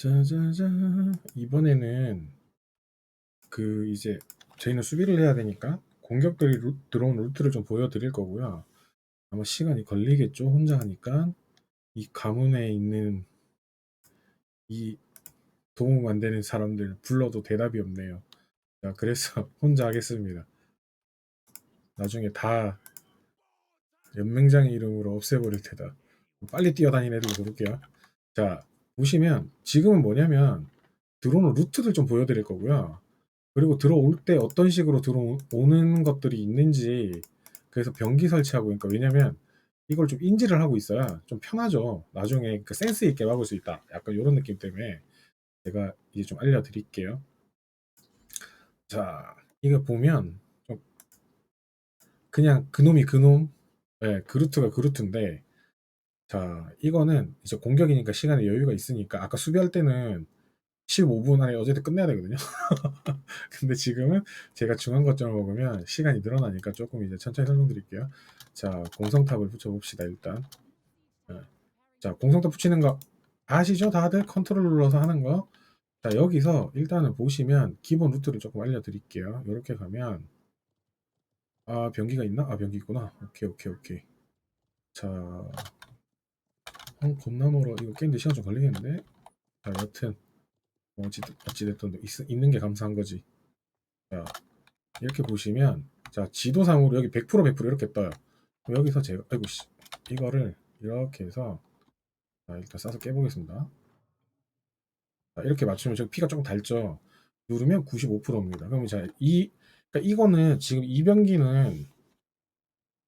짜자잔. 이번에는 그 이제 저희는 수비를 해야 되니까 공격들이 루, 들어온 루트를 좀 보여드릴 거고요. 아마 시간이 걸리겠죠. 혼자 하니까 이 가문에 있는 이 도움 안 되는 사람들 불러도 대답이 없네요. 자, 그래서 혼자 하겠습니다. 나중에 다 연맹장의 이름으로 없애버릴 테다. 빨리 뛰어다니는 애들 고를게요. 자, 보시면 지금은 뭐냐면 들어오는 루트를 좀 보여드릴 거고요. 그리고 들어올 때 어떤 식으로 들어오는 것들이 있는지 그래서 변기 설치하고 그러니까 왜냐면 이걸 좀 인지를 하고 있어야 좀 편하죠. 나중에 그 센스 있게 막을 수 있다. 약간 이런 느낌 때문에 제가 이제 좀 알려드릴게요. 자, 이거 보면 좀 그냥 그놈이 그놈, 네, 그루트가 그루트인데 자, 이거는 이제 공격이니까 시간에 여유가 있으니까 아까 수비할 때는 15분 안에 어제도 끝내야 되거든요. 근데 지금은 제가 중앙 거점을 먹으면 시간이 늘어나니까 조금 이제 천천히 설명드릴게요. 자, 공성탑을 붙여봅시다, 일단. 네. 자, 공성탑 붙이는 거 아시죠? 다들 컨트롤 눌러서 하는 거. 자, 여기서 일단은 보시면 기본 루트를 조금 알려드릴게요. 이렇게 가면 아, 변기가 있나? 아, 변기 있구나. 오케이, 오케이, 오케이. 자, 어, 겁나 멀어. 이거 게임도 시간 좀 걸리겠는데? 자, 여튼 어찌, 어찌됐든 있, 있는 게 감사한 거지. 자, 이렇게 보시면 자, 지도상으로 여기 100% 100% 이렇게 떠요. 여기서 제가 아이고 씨. 이거를 이렇게 해서 자, 일단 싸서 깨보겠습니다. 자, 이렇게 맞추면 저 피가 조금 달죠. 누르면 95%입니다. 그러면 자, 이 그러니까 이거는 지금 이 변기는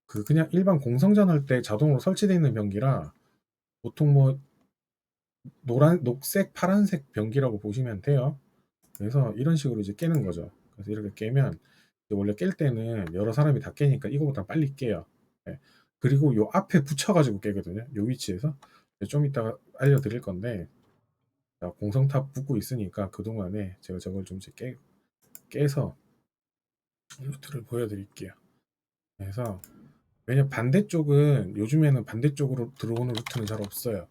그 그냥 일반 공성전 할 때 자동으로 설치되어 있는 변기라 보통 뭐 노란, 녹색, 파란색 변기라고 보시면 돼요. 그래서 이런 식으로 이제 깨는 거죠. 그래서 이렇게 깨면 원래 깰 때는 여러 사람이 다 깨니까 이거보다 빨리 깨요. 네. 그리고 요 앞에 붙여가지고 깨거든요. 요 위치에서 좀 이따가 알려드릴 건데 자, 공성탑 붙고 있으니까 그 동안에 제가 저걸 좀 깨, 깨서 루트를 보여드릴게요. 그래서 왜냐 반대쪽은 요즘에는 반대쪽으로 들어오는 루트는 잘 없어요.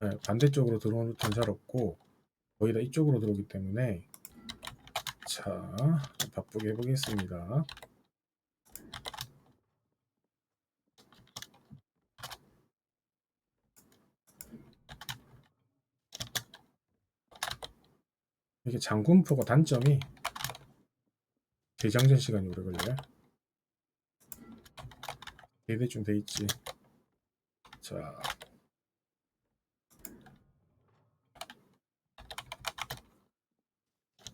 네, 반대쪽으로 들어오는 루트는 잘 없고 거의 다 이쪽으로 들어오기 때문에 자 바쁘게 해보겠습니다. 이게 장군포가 단점이 대장전 시간이 오래 걸려요. 대대좀 돼 있지. 자,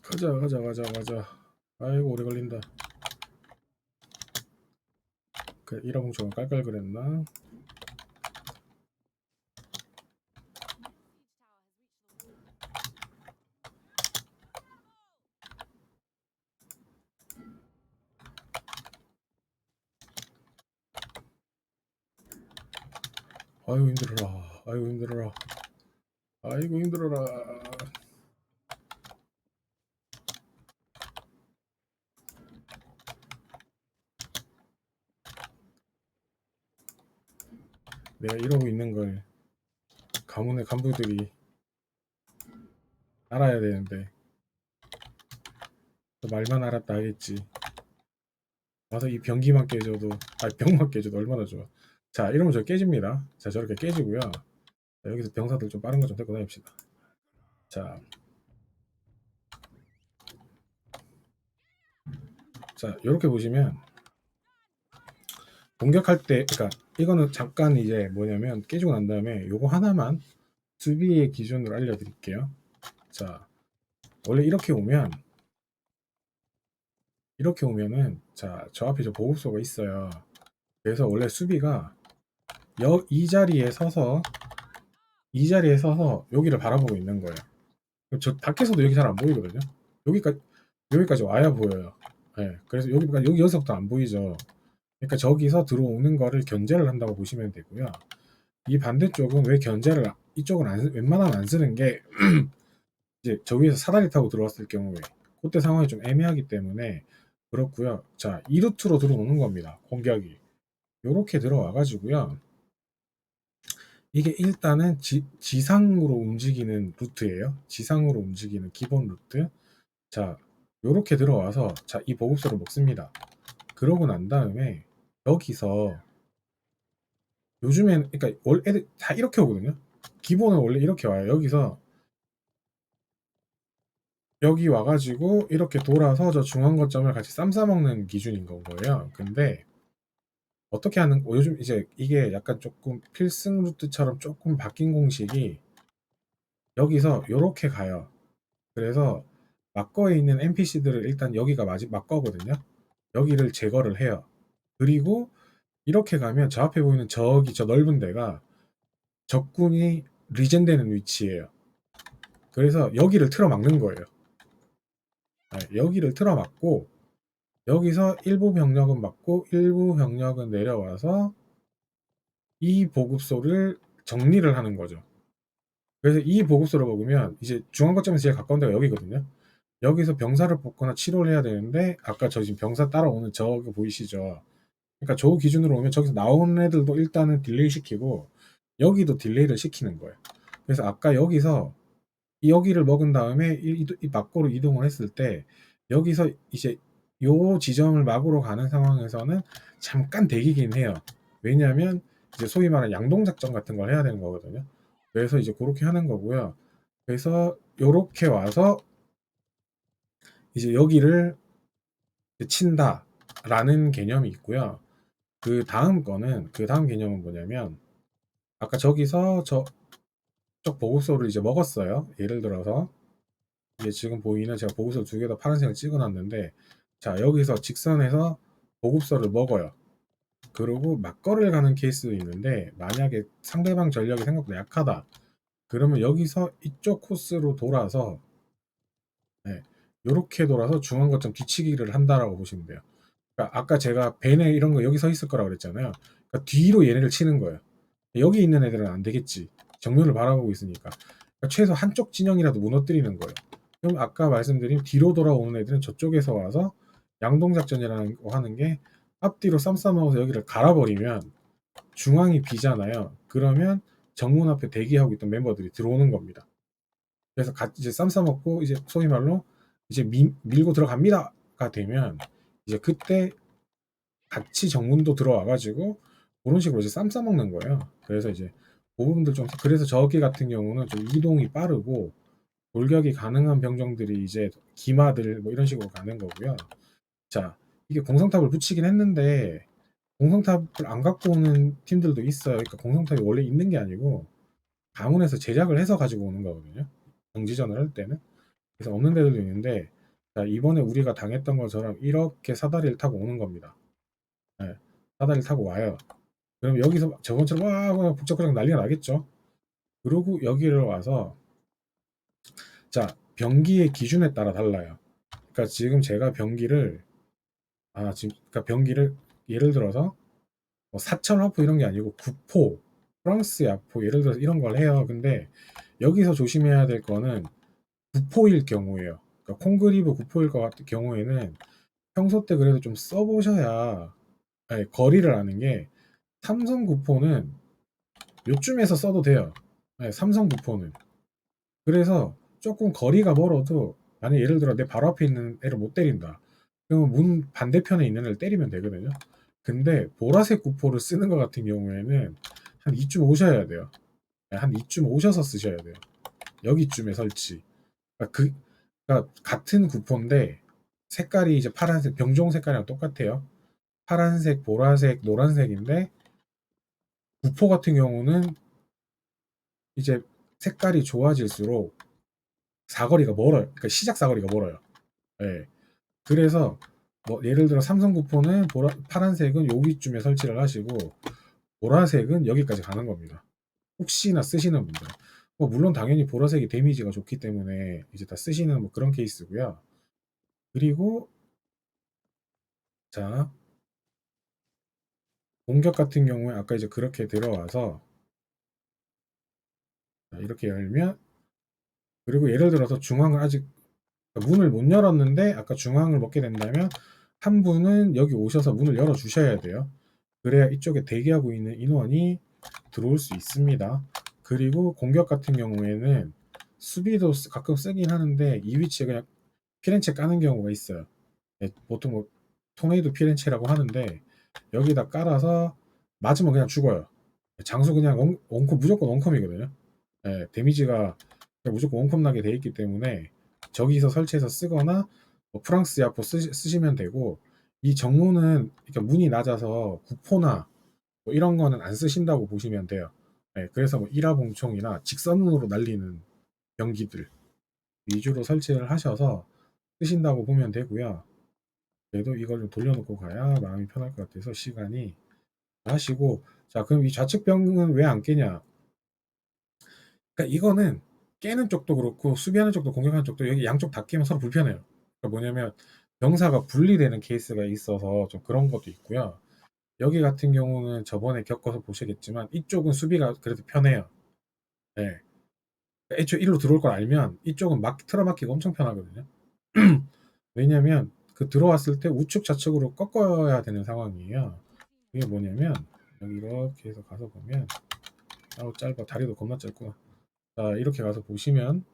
가자, 가자, 가자, 가자. 아이고 오래 걸린다. 그 이라봉초가 깔깔거렸나? 아이고 힘들어라. 아이고 힘들어라. 아이고 힘들어라. 내가 이러고 있는 걸 가문의 간부들이 알아야 되는데 말만 알았다 하겠지. 와서 이 변기만 깨져도 아 병만 깨져도 얼마나 좋아. 자 이러면 저 깨집니다. 자 저렇게 깨지고요. 자, 여기서 병사들 좀 빠른 거 좀 데리고 다닙시다. 자, 자 이렇게 보시면 공격할 때, 그러니까 이거는 잠깐 이제 뭐냐면 깨지고 난 다음에 요거 하나만 수비의 기준으로 알려드릴게요. 자, 원래 이렇게 오면 이렇게 오면은 자, 저 앞에 저 보급소가 있어요. 그래서 원래 수비가 여, 이 자리에 서서 이 자리에 서서 여기를 바라보고 있는 거예요. 저 밖에서도 여기 잘 안 보이거든요. 여기까지 여기까지 와야 보여요. 네, 그래서 여기 여기 여기서부터 안 보이죠. 그러니까 저기서 들어오는 거를 견제를 한다고 보시면 되고요. 이 반대쪽은 왜 견제를 이쪽은 안, 웬만하면 안 쓰는 게 이제 저 위에서 사다리 타고 들어왔을 경우에 그때 상황이 좀 애매하기 때문에 그렇고요. 자, 이 루트로 들어오는 겁니다. 공격이. 이렇게 들어와 가지고요. 이게 일단은 지, 지상으로 움직이는 루트예요. 지상으로 움직이는 기본 루트. 자, 요렇게 들어와서 자, 이 보급소를 먹습니다. 그러고 난 다음에 여기서 요즘엔 그러니까 원래 다 이렇게 오거든요. 기본은 원래 이렇게 와요. 여기서 여기 와가지고 이렇게 돌아서 저 중앙 거점을 같이 쌈 싸먹는 기준인 건 거예요. 근데 어떻게 하는 어, 요즘 이제 이게 약간 조금 필승 루트처럼 조금 바뀐 공식이 여기서 요렇게 가요. 그래서 막거에 있는 NPC들을 일단 여기가 마지 막거거든요. 여기를 제거를 해요. 그리고 이렇게 가면 저 앞에 보이는 저기 저 넓은 데가 적군이 리젠되는 위치예요. 그래서 여기를 틀어 막는 거예요. 네, 여기를 틀어 막고 여기서 일부 병력은 막고 일부 병력은 내려와서 이 보급소를 정리를 하는 거죠. 그래서 이 보급소를 먹으면 이제 중앙 거점에서 제일 가까운 데가 여기거든요. 여기서 병사를 뽑거나 치료를 해야 되는데 아까 저 지금 병사 따라오는 저거 보이시죠? 그러니까 저 기준으로 오면 저기서 나오는 애들도 일단은 딜레이 시키고 여기도 딜레이를 시키는 거예요. 그래서 아까 여기서 이 여기를 먹은 다음에 이, 이, 이 막고로 이동을 했을 때 여기서 이제 요 지점을 막으로 가는 상황에서는 잠깐 대기긴 해요. 왜냐하면 이제 소위 말하는 양동 작전 같은 걸 해야 되는 거거든요. 그래서 이제 그렇게 하는 거고요. 그래서 요렇게 와서 이제 여기를 친다라는 개념이 있고요. 그 다음 거는 그 다음 개념은 뭐냐면 아까 저기서 저 쪽 보급소를 이제 먹었어요. 예를 들어서 이게 지금 보이는 제가 보급소 두 개 다 파란색을 찍어놨는데 자 여기서 직선에서 보급소를 먹어요. 그리고 막거리를 가는 케이스도 있는데 만약에 상대방 전력이 생각보다 약하다. 그러면 여기서 이쪽 코스로 돌아서 네, 이렇게 돌아서 중앙 거점 뒤치기를 한다라고 보시면 돼요. 그러니까 아까 제가 베네 이런 거 여기 서 있을 거라고 그랬잖아요. 그러니까 뒤로 얘네를 치는 거예요. 여기 있는 애들은 안 되겠지. 정면을 바라보고 있으니까. 그러니까 최소 한쪽 진영이라도 무너뜨리는 거예요. 그럼 아까 말씀드린 뒤로 돌아오는 애들은 저쪽에서 와서 양동작전이라는 거 하는 게 앞뒤로 쌈싸먹어서 여기를 갈아버리면 중앙이 비잖아요. 그러면 정문 앞에 대기하고 있던 멤버들이 들어오는 겁니다. 그래서 같이 이제 쌈 싸먹고 이제 소위 말로 이제 미, 밀고 들어갑니다가 되면 이제 그때 같이 정문도 들어와가지고 그런 식으로 이제 쌈 싸먹는 거예요. 그래서 이제 그 부분들 좀 그래서 저기 같은 경우는 좀 이동이 빠르고 돌격이 가능한 병정들이 이제 기마들 뭐 이런 식으로 가는 거고요. 자 이게 공성탑을 붙이긴 했는데 공성탑을 안 갖고 오는 팀들도 있어요. 그러니까 공성탑이 원래 있는 게 아니고 가문에서 제작을 해서 가지고 오는 거거든요. 정지전을 할 때는. 그래서 없는 데들도 있는데 자, 이번에 우리가 당했던 것처럼 이렇게 사다리를 타고 오는 겁니다. 네, 사다리를 타고 와요. 그럼 여기서 저번처럼 와 북적북적 난리가 나겠죠. 그리고 여기를 와서 자 병기의 기준에 따라 달라요. 그러니까 지금 제가 병기를 아 지금 그러니까 병기를 예를 들어서 뭐 사천 화포 이런 게 아니고 구포 프랑스 야포 예를 들어서 이런 걸 해요. 근데 여기서 조심해야 될 거는 구포일 경우에요. 그러니까 콩그리브 구포일 것 같은 경우에는 평소 때 그래도 좀 써보셔야 아니, 거리를 아는 게 삼성 구포는 요쯤에서 써도 돼요. 네, 삼성 구포는 그래서 조금 거리가 멀어도 만약 예를 들어 내 바로 앞에 있는 애를 못 때린다. 그러면 문 반대편에 있는 애를 때리면 되거든요. 근데 보라색 구포를 쓰는 것 같은 경우에는 한 이쯤 오셔야 돼요. 네, 한 이쯤 오셔서 쓰셔야 돼요. 여기쯤에 설치. 그러니까 그 그러니까 같은 구포인데 색깔이 이제 파란색 병종 색깔이랑 똑같아요. 파란색, 보라색, 노란색인데 구포 같은 경우는 이제 색깔이 좋아질수록 사거리가 멀어요. 그러니까 시작 사거리가 멀어요. 예. 그래서 뭐 예를 들어 삼성구포는 보라, 파란색은 여기쯤에 설치를 하시고 보라색은 여기까지 가는 겁니다. 혹시나 쓰시는 분들. 뭐 물론 당연히 보라색이 데미지가 좋기 때문에 이제 다 쓰시는 뭐 그런 케이스고요. 그리고 자 공격 같은 경우에 아까 이제 그렇게 들어와서 이렇게 열면 그리고 예를 들어서 중앙을 아직 문을 못 열었는데 아까 중앙을 먹게 된다면 한 분은 여기 오셔서 문을 열어 주셔야 돼요. 그래야 이쪽에 대기하고 있는 인원이 들어올 수 있습니다. 그리고 공격 같은 경우에는 수비도 쓰- 가끔 쓰긴 하는데 이 위치에 그냥 피렌체 까는 경우가 있어요. 예, 보통 뭐 토네이도 피렌체라고 하는데 여기다 깔아서 맞으면 그냥 죽어요. 장수 그냥 원, 원컴 무조건 원컴이거든요. 예, 데미지가 그냥 무조건 원컴 나게 돼 있기 때문에 저기서 설치해서 쓰거나 뭐 프랑스 야포 쓰, 쓰시면 되고 이 정문은 그러니까 문이 낮아서 구포나 뭐 이런 거는 안 쓰신다고 보시면 돼요. 예, 그래서 뭐 일화봉총이나 직선으로 날리는 병기들 위주로 설치를 하셔서 쓰신다고 보면 되고요. 그래도 이걸 좀 돌려놓고 가야 마음이 편할 것 같아서 시간이 하시고 자 그럼 이 좌측병은 왜 안 깨냐? 그러니까 이거는 깨는 쪽도 그렇고 수비하는 쪽도 공격하는 쪽도 여기 양쪽 다 깨면 서로 불편해요. 그러니까 뭐냐면 병사가 분리되는 케이스가 있어서 좀 그런 것도 있고요. 여기 같은 경우는 저번에 겪어서 보시겠지만 이쪽은 수비가 그래도 편해요. 네. 애초에 일로 들어올 걸 알면 이쪽은 막 틀어막기가 엄청 편하거든요. 왜냐면 그 들어왔을 때 우측 좌측으로 꺾어야 되는 상황이에요. 이게 뭐냐면 여기 이렇게 해서 가서 보면 아우 짧아 다리도 겁나 짧구나. 자 이렇게 가서 보시면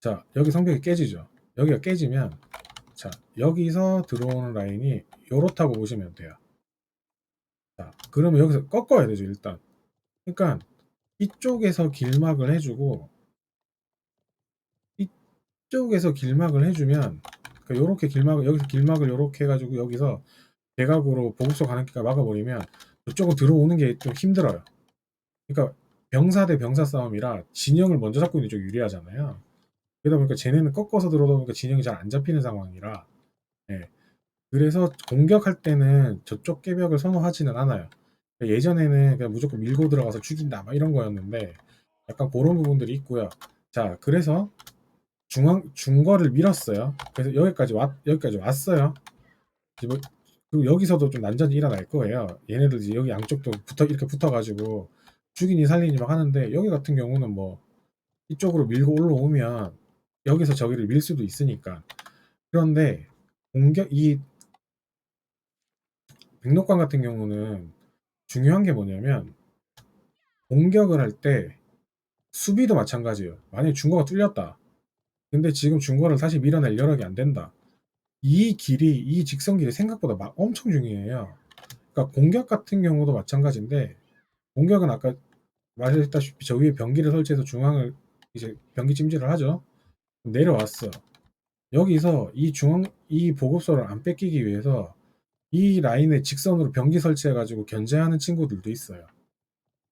자 여기 성벽이 깨지죠. 여기가 깨지면 자 여기서 들어오는 라인이 요렇다고 보시면 돼요. 자 그러면 여기서 꺾어야 되죠 일단. 그러니까 이쪽에서 길막을 해주고 이쪽에서 길막을 해주면 그러니까 요렇게 길막을 여기서 길막을 요렇게 해가지고 여기서 대각으로 보급소 가는 길까 막아버리면 이쪽은 들어오는 게 좀 힘들어요. 그러니까 병사 대 병사 싸움이라 진영을 먼저 잡고 있는 쪽이 유리하잖아요. 그러다 보니까 쟤네는 꺾어서 들어오다 보니까 진영이 잘 안 잡히는 상황이라 예. 그래서 공격할 때는 저쪽 깨벽을 선호하지는 않아요. 그러니까 예전에는 그냥 무조건 밀고 들어가서 죽인다 막 이런 거였는데 약간 그런 부분들이 있고요. 자 그래서 중앙 중거를 밀었어요. 그래서 여기까지 왔 여기까지 왔어요. 뭐- 그리고 여기서도 좀 난전이 일어날 거예요. 얘네들 이제 여기 양쪽도 붙어 이렇게 붙어가지고 죽이니 살리니 막 하는데 여기 같은 경우는 뭐 이쪽으로 밀고 올라오면 여기서 저기를 밀 수도 있으니까 그런데 공격 이 백록관 같은 경우는 중요한 게 뭐냐면 공격을 할 때 수비도 마찬가지예요. 만약에 중거가 뚫렸다. 근데 지금 중거를 다시 밀어낼 여력이 안 된다. 이 길이 이 직선 길이 생각보다 막 엄청 중요해요. 그러니까 공격 같은 경우도 마찬가지인데 공격은 아까 말했다시피 저 위에 병기를 설치해서 중앙을 이제 병기 찜질을 하죠. 내려왔어. 여기서 이 중앙 이 보급소를 안 뺏기기 위해서 이 라인에 직선으로 병기 설치해가지고 견제하는 친구들도 있어요.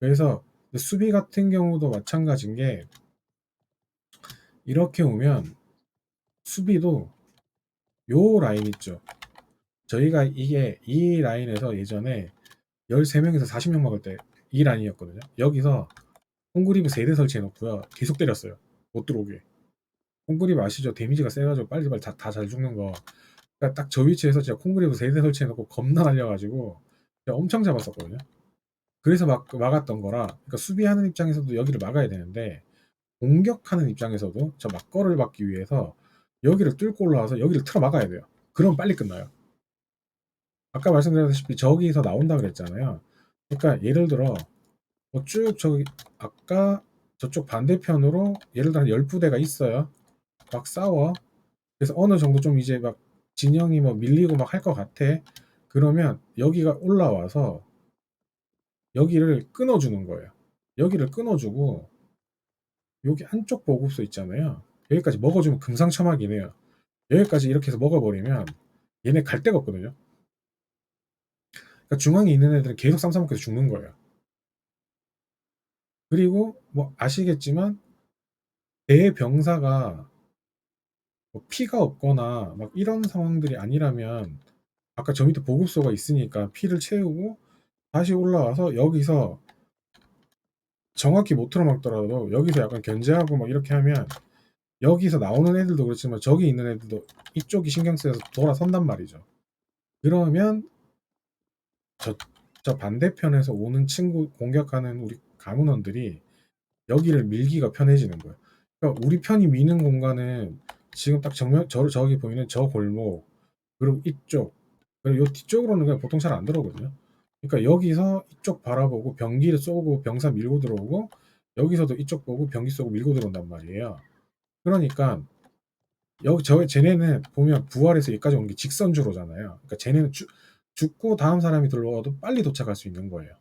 그래서 수비 같은 경우도 마찬가지인 게 이렇게 오면 수비도 요 라인 있죠. 저희가 이게 이 라인에서 예전에 13명에서 40명 먹을 때 이 라인이었거든요. 여기서 콩그리브 3대 설치해 놓고요. 계속 때렸어요. 못 들어오게. 콩그리브 아시죠? 데미지가 세가지고 빨리빨리 다 잘 죽는 거. 그러니까 딱 저 위치에서 진짜 콩그리브 3대 설치해 놓고 겁나 날려가지고 엄청 잡았었거든요. 그래서 막 막았던 거라 그러니까 수비하는 입장에서도 여기를 막아야 되는데 공격하는 입장에서도 저 막거를 막기 위해서 여기를 뚫고 올라와서 여기를 틀어 막아야 돼요. 그럼 빨리 끝나요. 아까 말씀드렸다시피 저기서 나온다 그랬잖아요. 그러니까 예를 들어 뭐 쭉 저기 아까 저쪽 반대편으로 예를 들어 한 10부대가 있어요. 막 싸워. 그래서 어느 정도 좀 이제 막 진영이 뭐 밀리고 막 할 것 같아. 그러면 여기가 올라와서 여기를 끊어주는 거예요. 여기를 끊어주고 여기 안쪽 보급소 있잖아요. 여기까지 먹어주면 금상첨화긴 해요. 여기까지 이렇게 해서 먹어버리면 얘네 갈 데가 없거든요. 그러니까 중앙에 있는 애들은 계속 쌈싸먹혀서 죽는 거예요. 그리고 뭐 아시겠지만 대병사가 뭐 피가 없거나 막 이런 상황들이 아니라면 아까 저 밑에 보급소가 있으니까 피를 채우고 다시 올라와서 여기서 정확히 못 틀어막더라도 여기서 약간 견제하고 막 이렇게 하면 여기서 나오는 애들도 그렇지만 저기 있는 애들도 이쪽이 신경 쓰여서 돌아선단 말이죠. 그러면 저, 저 반대편에서 오는 친구 공격하는 우리 가문원들이 여기를 밀기가 편해지는 거예요. 그러니까 우리 편이 미는 공간은 지금 딱 정면 저 저기 보이는 저 골목 그리고 이쪽 그리고 요 뒤쪽으로는 그냥 보통 잘 안 들어오거든요. 그러니까 여기서 이쪽 바라보고 병기를 쏘고 병사 밀고 들어오고 여기서도 이쪽 보고 병기 쏘고 밀고 들어온단 말이에요. 그러니까 여기 저 쟤네는 보면 부활해서 여기까지 온 게 직선주로잖아요. 그러니까 쟤네는 죽, 죽고 다음 사람이 들어와도 빨리 도착할 수 있는 거예요.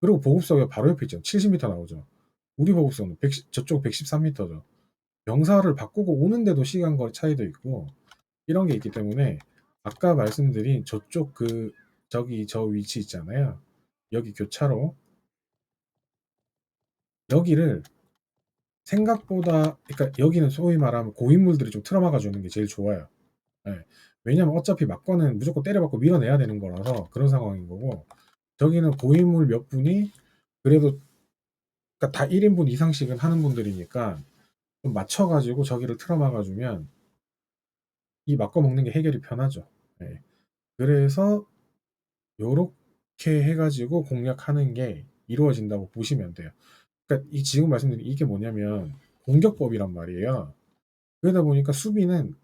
그리고 보급소가 바로 옆에 있잖아요. 70m 나오죠. 우리 보급소는 110, 저쪽 113m죠. 병사를 바꾸고 오는데도 시간 거리 차이도 있고 이런 게 있기 때문에 아까 말씀드린 저쪽 그 저기 저 위치 있잖아요. 여기 교차로 여기를 생각보다 그러니까 여기는 소위 말하면 고인물들이 좀 틀어막아 주는 게 제일 좋아요. 예. 왜냐면 어차피 막거는 무조건 때려박고 밀어내야 되는 거라서 그런 상황인 거고 저기는 고인물 몇 분이 그래도 그러니까 다 1인분 이상씩은 하는 분들이니까 좀 맞춰 가지고 저기를 틀어막아 주면 이 막거 먹는 게 해결이 편하죠. 예. 그래서 요렇게 해 가지고 공략하는 게 이루어진다고 보시면 돼요. 그러니까 이 지금 말씀드린 이게 뭐냐면 공격법이란 말이에요. 그러다 보니까 수비는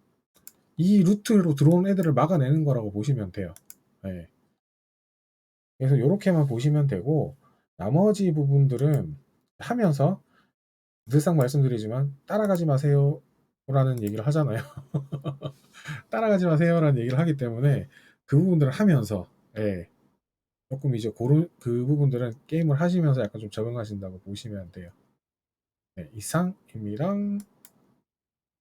이 루트로 들어오는 애들을 막아내는 거라고 보시면 돼요. 예. 그래서 요렇게만 보시면 되고 나머지 부분들은 하면서 늘상 말씀드리지만 따라가지 마세요 라는 얘기를 하잖아요. 따라가지 마세요 라는 얘기를 하기 때문에 그 부분들을 하면서 예. 조금 이제 고런 그 부분들은 게임을 하시면서 약간 좀 적응하신다고 보시면 돼요. 네, 이상입니다.